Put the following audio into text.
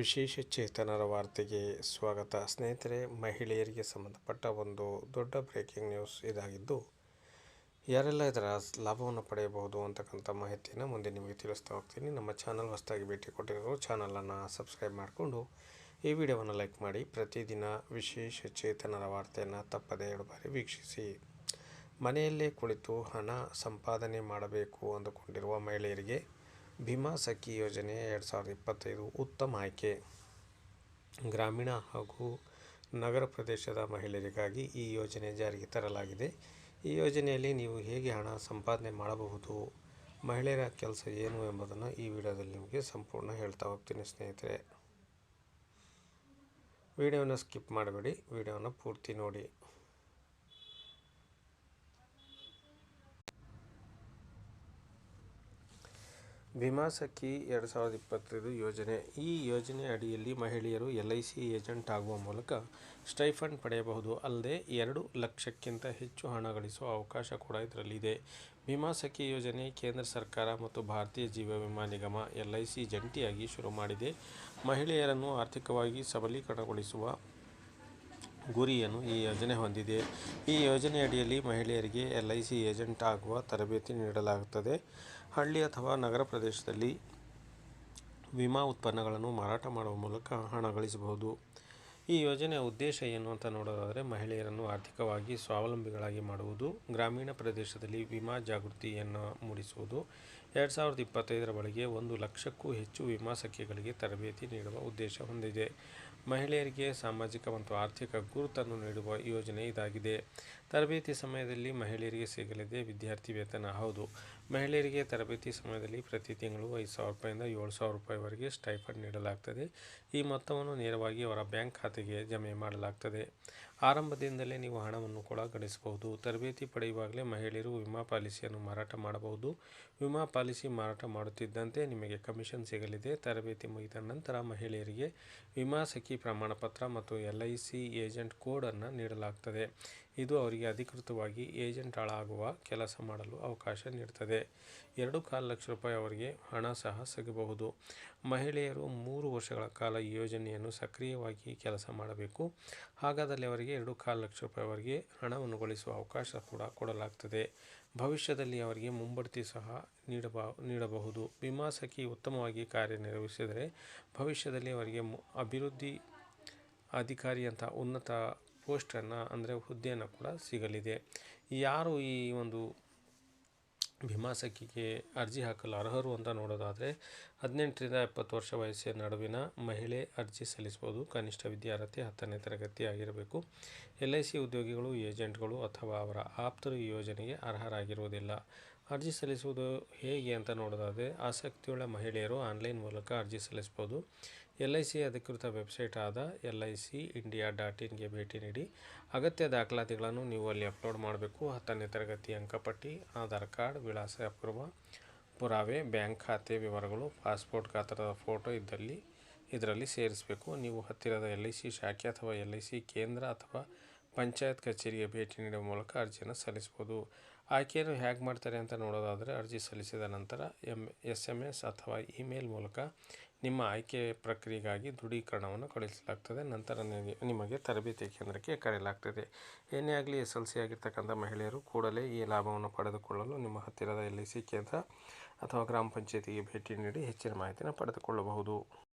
ವಿಶೇಷ ಚೇತನರ ವಾರ್ತೆಗೆ ಸ್ವಾಗತ. ಸ್ನೇಹಿತರೆ, ಮಹಿಳೆಯರಿಗೆ ಸಂಬಂಧಪಟ್ಟ ಒಂದು ದೊಡ್ಡ ಬ್ರೇಕಿಂಗ್ ನ್ಯೂಸ್ ಇದಾಗಿದ್ದು, ಯಾರೆಲ್ಲ ಇದರ ಲಾಭವನ್ನು ಪಡೆಯಬಹುದು ಅಂತಕ್ಕಂಥ ಮಾಹಿತಿಯನ್ನು ಮುಂದೆ ನಿಮಗೆ ತಿಳಿಸ್ತಾ ಹೋಗ್ತೀನಿ. ನಮ್ಮ ಚಾನಲ್ ಹೊಸದಾಗಿ ಭೇಟಿ ಕೊಟ್ಟಿರೋರು ಚಾನಲನ್ನು ಸಬ್ಸ್ಕ್ರೈಬ್ ಮಾಡಿಕೊಂಡು, ಈ ವಿಡಿಯೋವನ್ನು ಲೈಕ್ ಮಾಡಿ, ಪ್ರತಿದಿನ ವಿಶೇಷ ಚೇತನರ ವಾರ್ತೆಯನ್ನು ತಪ್ಪದೇ ಎರಡು ಬಾರಿ ವೀಕ್ಷಿಸಿ. ಮನೆಯಲ್ಲೇ ಕುಳಿತು ಹಣ ಸಂಪಾದನೆ ಮಾಡಬೇಕು ಅಂದುಕೊಂಡಿರುವ ಮಹಿಳೆಯರಿಗೆ ಭೀಮಾ ಸಖಿ ಯೋಜನೆ ಎರಡು ಸಾವಿರದ ಇಪ್ಪತ್ತೈದು ಉತ್ತಮ ಆಯ್ಕೆ. ಗ್ರಾಮೀಣ ಹಾಗೂ ನಗರ ಪ್ರದೇಶದ ಮಹಿಳೆಯರಿಗಾಗಿ ಈ ಯೋಜನೆ ಜಾರಿಗೆ ತರಲಾಗಿದೆ. ಈ ಯೋಜನೆಯಲ್ಲಿ ನೀವು ಹೇಗೆ ಹಣ ಸಂಪಾದನೆ ಮಾಡಬಹುದು, ಮಹಿಳೆಯರ ಕೆಲಸ ಏನು ಎಂಬುದನ್ನು ಈ ವಿಡಿಯೋದಲ್ಲಿ ನಿಮಗೆ ಸಂಪೂರ್ಣ ಹೇಳ್ತಾ ಹೋಗ್ತೀನಿ ಸ್ನೇಹಿತರೆ. ವಿಡಿಯೋನ ಸ್ಕಿಪ್ ಮಾಡಬೇಡಿ, ವಿಡಿಯೋನ ಪೂರ್ತಿ ನೋಡಿ. ಭೀಮಾ ಸಖಿ ಎರಡು ಸಾವಿರದ ಇಪ್ಪತ್ತೈದು ಯೋಜನೆ. ಈ ಯೋಜನೆ ಅಡಿಯಲ್ಲಿ ಮಹಿಳೆಯರು ಎಲ್ ಐ ಸಿ ಏಜೆಂಟ್ ಆಗುವ ಮೂಲಕ ಸ್ಟೈಫಂಡ್ ಪಡೆಯಬಹುದು. ಅಲ್ಲದೆ ಎರಡು ಲಕ್ಷಕ್ಕಿಂತ ಹೆಚ್ಚು ಹಣ ಗಳಿಸುವ ಅವಕಾಶ ಕೂಡ ಇದರಲ್ಲಿದೆ. ಭೀಮಾ ಸಖಿ ಯೋಜನೆ ಕೇಂದ್ರ ಸರ್ಕಾರ ಮತ್ತು ಭಾರತೀಯ ಜೀವ ವಿಮಾ ನಿಗಮ ಎಲ್ ಐ ಸಿ ಜಂಟಿಯಾಗಿ ಶುರು ಮಾಡಿದೆ. ಮಹಿಳೆಯರನ್ನು ಆರ್ಥಿಕವಾಗಿ ಸಬಲೀಕರಣಗೊಳಿಸುವ ಗುರಿಯನ್ನು ಈ ಯೋಜನೆ ಹೊಂದಿದೆ. ಈ ಯೋಜನೆಯಡಿಯಲ್ಲಿ ಮಹಿಳೆಯರಿಗೆ ಎಲ್ ಐ ಸಿ ಏಜೆಂಟ್ ಆಗುವ ತರಬೇತಿ ನೀಡಲಾಗುತ್ತದೆ. ಹಳ್ಳಿ ಅಥವಾ ನಗರ ಪ್ರದೇಶದಲ್ಲಿ ವಿಮಾ ಉತ್ಪನ್ನಗಳನ್ನು ಮಾರಾಟ ಮಾಡುವ ಮೂಲಕ ಹಣ ಗಳಿಸಬಹುದು. ಈ ಯೋಜನೆಯ ಉದ್ದೇಶ ಏನು ಅಂತ ನೋಡೋದಾದರೆ ಮಹಿಳೆಯರನ್ನು ಆರ್ಥಿಕವಾಗಿ ಸ್ವಾವಲಂಬಿಗಳಾಗಿ ಮಾಡುವುದು, ಗ್ರಾಮೀಣ ಪ್ರದೇಶದಲ್ಲಿ ವಿಮಾ ಜಾಗೃತಿಯನ್ನು ಮೂಡಿಸುವುದು. ಎರಡು ಸಾವಿರದ ಇಪ್ಪತ್ತೈದರ ಒಳಗೆ ಒಂದು ಲಕ್ಷಕ್ಕೂ ಹೆಚ್ಚು ವಿಮಾ ಸಖ್ಯಗಳಿಗೆ ತರಬೇತಿ ನೀಡುವ ಉದ್ದೇಶ ಹೊಂದಿದೆ. ಮಹಿಳೆಯರಿಗೆ ಸಾಮಾಜಿಕ ಮತ್ತು ಆರ್ಥಿಕ ಗುರುತನ್ನು ನೀಡುವ ಯೋಜನೆ ಇದಾಗಿದೆ. ತರಬೇತಿ ಸಮಯದಲ್ಲಿ ಮಹಿಳೆಯರಿಗೆ ಸಿಗಲಿದೆ ವಿದ್ಯಾರ್ಥಿ ವೇತನ. ಹೌದು ಮಹಿಳೆಯರಿಗೆ ತರಬೇತಿ ಸಮಯದಲ್ಲಿ ಪ್ರತಿ ತಿಂಗಳು ಐದು ಸಾವಿರ ರೂಪಾಯಿಂದ ಏಳು ಸಾವಿರ ರೂಪಾಯಿವರೆಗೆ ಸ್ಟೈಫಂಡ್ ನೀಡಲಾಗ್ತದೆ. ಈ ಮೊತ್ತವನ್ನು ನೇರವಾಗಿ ಅವರ ಬ್ಯಾಂಕ್ ಖಾತೆಗೆ ಜಮೆ ಮಾಡಲಾಗ್ತದೆ. ಆರಂಭದಿಂದಲೇ ನೀವು ಹಣವನ್ನು ಕೂಡ ಗಳಿಸಬಹುದು. ತರಬೇತಿ ಪಡೆಯುವಾಗಲೇ ಮಹಿಳೆಯರು ವಿಮಾ ಪಾಲಿಸಿಯನ್ನು ಮಾರಾಟ ಮಾಡಬಹುದು. ವಿಮಾ ಪಾಲಿಸಿ ಮಾರಾಟ ಮಾಡುತ್ತಿದ್ದಂತೆ ನಿಮಗೆ ಕಮಿಷನ್ ಸಿಗಲಿದೆ. ತರಬೇತಿ ಮುಗಿದ ನಂತರ ಮಹಿಳೆಯರಿಗೆ ವಿಮಾ ಸಖಿ ಪ್ರಮಾಣಪತ್ರ ಮತ್ತು ಎಲ್ ಐ ಸಿ ಏಜೆಂಟ್ ಕೋಡನ್ನು ನೀಡಲಾಗ್ತದೆ. ಇದು ಅವರಿಗೆ ಅಧಿಕೃತವಾಗಿ ಏಜೆಂಟ್ ಆಳಾಗುವ ಕೆಲಸ ಮಾಡಲು ಅವಕಾಶ ನೀಡುತ್ತದೆ ಎರಡು ಕಾಲು ಲಕ್ಷ ರೂಪಾಯಿ ಅವರಿಗೆ ಹಣ ಸಹ ಸಿಗಬಹುದು. ಮಹಿಳೆಯರು ಮೂರು ವರ್ಷಗಳ ಕಾಲ ಈ ಯೋಜನೆಯನ್ನು ಸಕ್ರಿಯವಾಗಿ ಕೆಲಸ ಮಾಡಬೇಕು. ಹಾಗಾದಲ್ಲಿ ಅವರಿಗೆ ಎರಡು ಕಾಲು ಲಕ್ಷ ರೂಪಾಯಿವರೆಗೆ ಹಣವನ್ನು ಗಳಿಸುವ ಅವಕಾಶ ಕೂಡ ಕೊಡಲಾಗ್ತದೆ. ಭವಿಷ್ಯದಲ್ಲಿ ಅವರಿಗೆ ಮುಂಬಡ್ತಿ ಸಹ ನೀಡಬ, ನೀಡಬಹುದು. ವಿಮಾ ಸಖಿ ಉತ್ತಮವಾಗಿ ಕಾರ್ಯನಿರ್ವಹಿಸಿದರೆ ಭವಿಷ್ಯದಲ್ಲಿ ಅವರಿಗೆ ಅಭಿವೃದ್ಧಿ ಅಧಿಕಾರಿಯಂಥ ಉನ್ನತ ಪೋಸ್ಟನ್ನು, ಅಂದರೆ ಹುದ್ದೆಯನ್ನು ಕೂಡ ಸಿಗಲಿದೆ. ಯಾರು ಈ ಒಂದು ಭೀಮಾ ಸಖಿಗೆ ಅರ್ಜಿ ಹಾಕಲು ಅರ್ಹರು ಅಂತ ನೋಡೋದಾದರೆ ಹದಿನೆಂಟರಿಂದ ಎಪ್ಪತ್ತು ವರ್ಷ ವಯಸ್ಸಿನ ನಡುವಿನ ಮಹಿಳೆ ಅರ್ಜಿ ಸಲ್ಲಿಸಬಹುದು ಕನಿಷ್ಠ ವಿದ್ಯಾರ್ಹತೆ ಹತ್ತನೇ ತರಗತಿ ಆಗಿರಬೇಕು. ಎಲ್ ಐ ಸಿ ಉದ್ಯೋಗಿಗಳು, ಏಜೆಂಟ್ಗಳು ಅಥವಾ ಅವರ ಆಪ್ತರು ಈ ಯೋಜನೆಗೆ ಅರ್ಹರಾಗಿರುವುದಿಲ್ಲ. ಅರ್ಜಿ ಸಲ್ಲಿಸುವುದು ಹೇಗೆ ಅಂತ ನೋಡೋದಾದರೆ, ಆಸಕ್ತಿಯುಳ್ಳ ಮಹಿಳೆಯರು ಆನ್ಲೈನ್ ಮೂಲಕ ಅರ್ಜಿ ಸಲ್ಲಿಸ್ಬೋದು ಎಲ್ ಐ ಸಿ ಅಧಿಕೃತ ವೆಬ್ಸೈಟ್ ಆದ L I C India dot ಇನ್ಗೆ ಭೇಟಿ ನೀಡಿ ಅಗತ್ಯ ದಾಖಲಾತಿಗಳನ್ನು ನೀವು ಅಲ್ಲಿ ಅಪ್ಲೋಡ್ ಮಾಡಬೇಕು. ಹತ್ತನೇ ತರಗತಿ ಅಂಕಪಟ್ಟಿ, ಆಧಾರ್ ಕಾರ್ಡ್, ವಿಳಾಸ ಅಪೂರ್ವ ಪುರಾವೆ, ಬ್ಯಾಂಕ್ ಖಾತೆ ವಿವರಗಳು, ಪಾಸ್ಪೋರ್ಟ್ ಗಾತ್ರದ ಫೋಟೋ ಇದ್ದಲ್ಲಿ, ಇದರಲ್ಲಿ ಸೇರಿಸಬೇಕು. ನೀವು ಹತ್ತಿರದ ಎಲ್ ಐ ಸಿ ಶಾಖೆ ಅಥವಾ ಎಲ್ ಐ ಸಿ ಕೇಂದ್ರ ಅಥವಾ ಪಂಚಾಯತ್ ಕಚೇರಿಗೆ ಭೇಟಿ ನೀಡುವ ಮೂಲಕ ಅರ್ಜಿಯನ್ನು ಸಲ್ಲಿಸ್ಬೋದು ಆಯ್ಕೆಯನ್ನು ಹೇಗೆ ಮಾಡ್ತಾರೆ ಅಂತ ನೋಡೋದಾದರೆ ಅರ್ಜಿ ಸಲ್ಲಿಸಿದ ನಂತರ ಎಂ ಎಸ್ ಎಂ ಎಸ್ ಅಥವಾ ಇಮೇಲ್ ಮೂಲಕ ನಿಮ್ಮ ಆಯ್ಕೆ ಪ್ರಕ್ರಿಯೆಗಾಗಿ ದೃಢೀಕರಣವನ್ನು ಕಳುಹಿಸಲಾಗ್ತದೆ. ನಂತರ ನಿಮಗೆ- ತರಬೇತಿ ಕೇಂದ್ರಕ್ಕೆ ಕರೆಯಲಾಗ್ತದೆ. ಏನೇ ಆಗಲಿ ಎಸ್ ಎಲ್ ಸಿ ಆಗಿರ್ತಕ್ಕಂಥ ಮಹಿಳೆಯರು ಕೂಡಲೇ ಈ ಲಾಭವನ್ನು ಪಡೆದುಕೊಳ್ಳಲು ನಿಮ್ಮ ಹತ್ತಿರದ ಎಲ್ ಐ ಸಿ ಕೇಂದ್ರ ಅಥವಾ ಗ್ರಾಮ ಪಂಚಾಯತಿಗೆ ಭೇಟಿ ನೀಡಿ ಹೆಚ್ಚಿನ ಮಾಹಿತಿಯನ್ನು ಪಡೆದುಕೊಳ್ಳಬಹುದು.